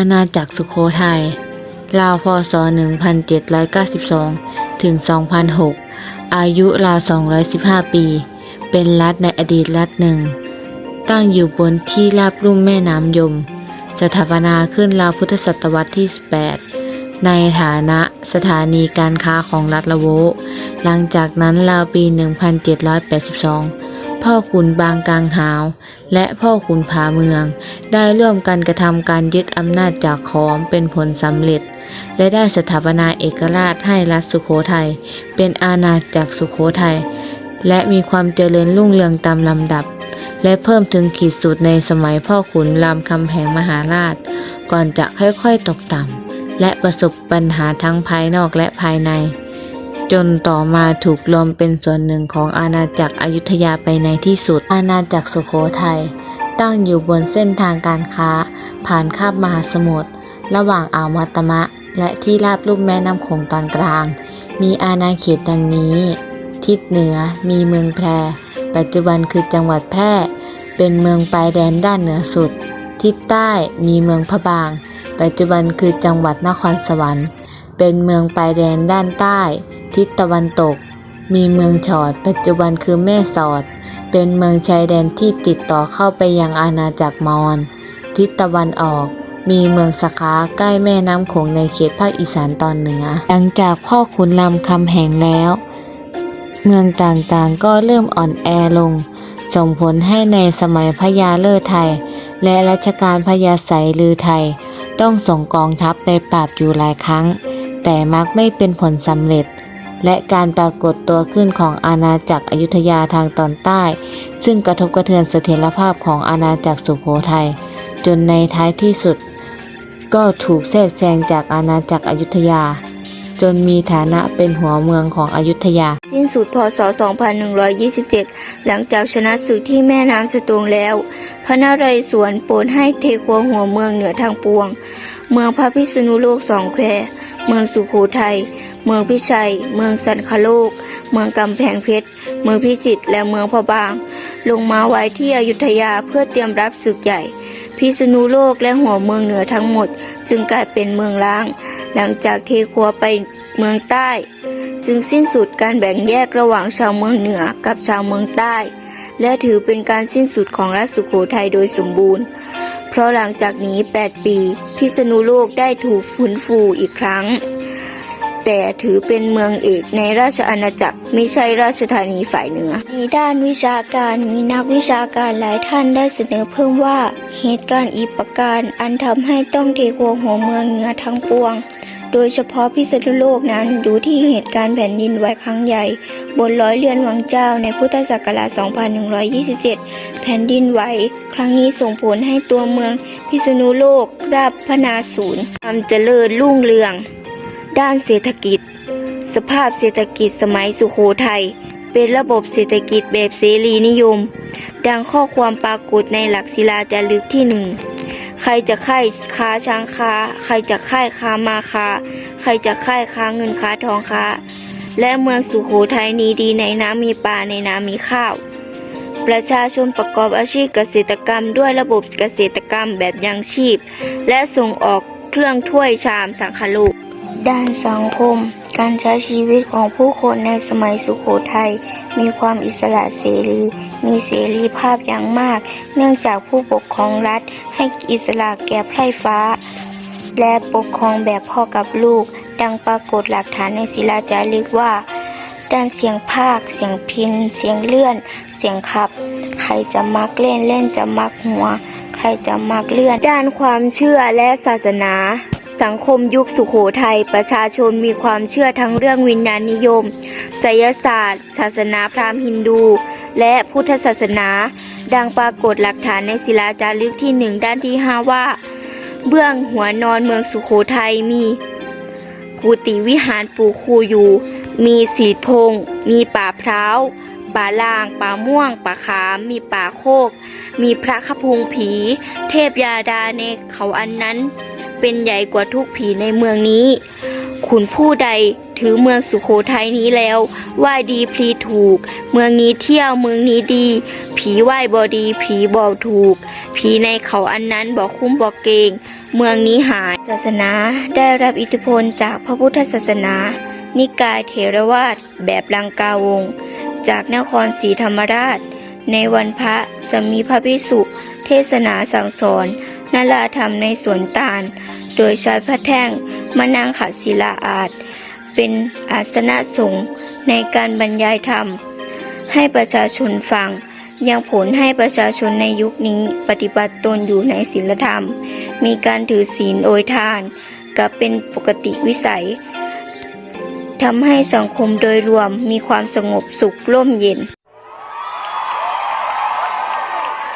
าณาจักรสุโขทัยราวพศ 1792 ถึง 2006 อายุราว 215 ปี เป็นรัฐในอดีตรัฐหนึ่ง ตั้งอยู่บนที่ราบลุ่มแม่น้ำยม สถาปนาขึ้นราวพุทธศตวรรษที่ 18 ในฐานะสถานีการค้าของรัฐละโว หลังจากนั้นราวปี 1782 พ่อขุนบางกลางหาว และพ่อขุนผาเมือง ได้ร่วมกันกระทำการยึดอำนาจจากขอมเป็นผลสำเร็จ และได้สถาปนาเอกราชให้รัฐสุโขทัยเป็นอาณาจักรสุโขทัยและมีความเจริญรุ่งเรืองตามลำดับ และเพิ่มถึงขีดสุดในสมัยพ่อขุนรามคำแหงมหาราช ก่อนจะค่อยๆตกต่ำและประสบปัญหาทั้งภายนอกและภายใน จนต่อมาถูกรวมเป็นส่วนหนึ่งของอาณาจักรอยุธยาไปในที่สุด อาณาจักรสุโขทัยตั้งอยู่บนเส้นทางการค้า ผ่านคาบมหาสมุทรระหว่างอ่าวมัตมะ และที่ราบลุ่มแม่น้ำโขงตอนกลาง มีอาณาเขตดังนี้ ทิศเหนือมีเมืองแพร่ปัจจุบันคือจังหวัดแพร่ เป็นเมืองปลายแดนด้านเหนือสุด ทิศใต้มีเมืองพะบาง ปัจจุบันคือจังหวัดนครสวรรค์ เป็นเมืองปลายแดนด้านใต้ ทิศตะวันตก มีเมืองฉอด ปัจจุบันคือแม่สอด เป็นเมืองชายแดนที่ติดต่อเข้าไปยังอาณาจักรมอญทิศตะวันออกมีเมืองสะขาใกล้แม่น้ำโขงในเขตภาคอีสานตอนเหนือ หลังจากพ่อขุนรามคำแหงแล้ว เมืองต่างๆก็เริ่มอ่อนแอลง ส่งผลให้ในสมัยพญาเลิศไทย และรัชกาลพญาไสลือไทย ต้องส่งกองทัพไปปราบอยู่หลายครั้ง แต่มักไม่เป็นผลสำเร็จ และการปรากฏตัวขึ้นของอาณาจักรอยุธยาทางตอนใต้ ซึ่งกระทบกระเทือนเสถียรภาพของอาณาจักรสุโขทัยจนในท้ายที่สุด ก็ถูกแทรกแซงจากอาณาจักรอยุธยา จนมีฐานะเป็นหัวเมืองของอยุธยา สิ้นสุดพศ 2127 หลังจากชนะศึกที่แม่น้ำสตวงแล้ว พระนเรศวรโปรดให้เทควงหัวเมืองเหนือทางปวง เมืองพระพิษณุโลกสองแควเมืองสุโขทัย เมืองพิชัย เมืองสันคโลก เมืองกำแพงเพชร เมืองพิจิตร และเมืองพะบาง ลงมาไว้ที่อยุธยาเพื่อเตรียมรับศึกใหญ่ พิษณุโลกและหัวเมืองเหนือทั้งหมด จึงกลายเป็นเมืองล้าง หลังจากเทครัวไปเมืองใต้ จึงสิ้นสุดการแบ่งแยกระหว่างชาวเมืองเหนือกับชาวเมืองใต้ และถือเป็นการสิ้นสุดของรัฐสุโขทัยโดยสมบูรณ์เพราะหลังจากนี้ 8 ปี พิษณุโลกได้ถูกฟื้นฟูอีกครั้ง แต่ถือเป็นเมืองเอกในราชอาณาจักรไม่ใช่ราชธานีฝ่ายเหนือในด้านวิชาการมีนักวิชาการหลายท่านได้เสนอเพิ่มว่า เหตุการณ์อีกประการอันทำให้ต้องเทโกหัวเมืองเหนือทั้งปวง โดยเฉพาะพิษณุโลกนั้นดูที่เหตุการณ์แผ่นดินไหวครั้งใหญ่ บนร้อยเรือนวังเจ้าในพุทธศักราช 2127 แผ่นดินไหวครั้งนี้ส่งผลให้ตัวเมืองพิษณุโลกราบพนาศูนย์ความเจริญรุ่งเรือง ด้านเศรษฐกิจ สภาพเศรษฐกิจสมัยสุโขทัยเป็นระบบเศรษฐกิจแบบเสรีนิยม ดังข้อความปรากฏในหลักศิลาจารึกที่หนึ่งใครจะค่ายค้าช้างค้า ใครจะค่ายค้ามาค้า ใครจะค่ายค้าเงินค้าทองค้า และเมืองสุโขทัยนี้ดีในน้ำมีปลาในน้ำมีข้าว ประชาชนประกอบอาชีพเกษตรกรรมด้วยระบบเกษตรกรรมแบบยังชีพ และส่งออกเครื่องถ้วยชามสังคโลก ด้านสังคม การใช้ชีวิตของผู้คนในสมัยสุโขทัยมีความอิสระเสรี มีเสรีภาพอย่างมาก เนื่องจากผู้ปกครองรัฐให้อิสระแก่ไพร่ฟ้า และปกครองแบบพ่อกับลูก ดังปรากฏหลักฐานในศิลาจารึกว่า ด้านเสียงภาค เสียงพิน เสียงเลื่อน เสียงขับ ใครจะมักเล่นเล่นจะมักหัว ใครจะมักเลื่อน ด้านความเชื่อและศาสนา สังคมยุคสุขโขทัยประชาชนมีความเชื่อทั้งเรื่องวิญญาณนิยมไสยศาสตร์ ศาสนาพราหมณ์ฮินดู และพุทธศาสนา ดังปรากฏหลักฐานในศิลาจารึกที่หนึ่งด้านที่ห้าว่า เบื้องหัวนอนเมืองสุขโขทัยมี กุฏิวิหารปู่คูอยู่ มีสีพง มีป่าพร้าว ป่าลาง ป่าม่วง ป่าขาม มีป่าโคก มีพระขพุงผี เทพยาดาในเขาอันนั้น เป็นใหญ่กว่าทุกผีในเมืองนี้ ขุนผู้ใดถือเมืองสุโขทัยนี้แล้วไหว้ดีพลีถูก เมืองนี้เที่ยวเมืองนี้ดี ผีไหว้บอดี ผีบอถูก ผีในเขาอันนั้นบอกคุ้มบอกเกรงเมืองนี้หาย ศาสนาได้รับอิทธิพลจากพระพุทธศาสนา นิกายเถรวาทแบบลังกาวงศ์ จากนครศรีธรรมราช ในวันพระจะมีพระภิกษุเทศนาสั่งสอนนาราธรรมในสวนตาล โดยใช้พระแท่งมานังขัดศิลาอาจ เป็นอาสนะสงฆ์ในการบรรยายธรรม ให้ประชาชนฟังยังผลให้ประชาชนในยุคนี้ปฏิบัติตนอยู่ในศีลธรรม มีการถือศีลโอยทานกับเป็นปกติวิสัย ทำให้สังคมโดยรวมมีความสงบสุขร่มเย็น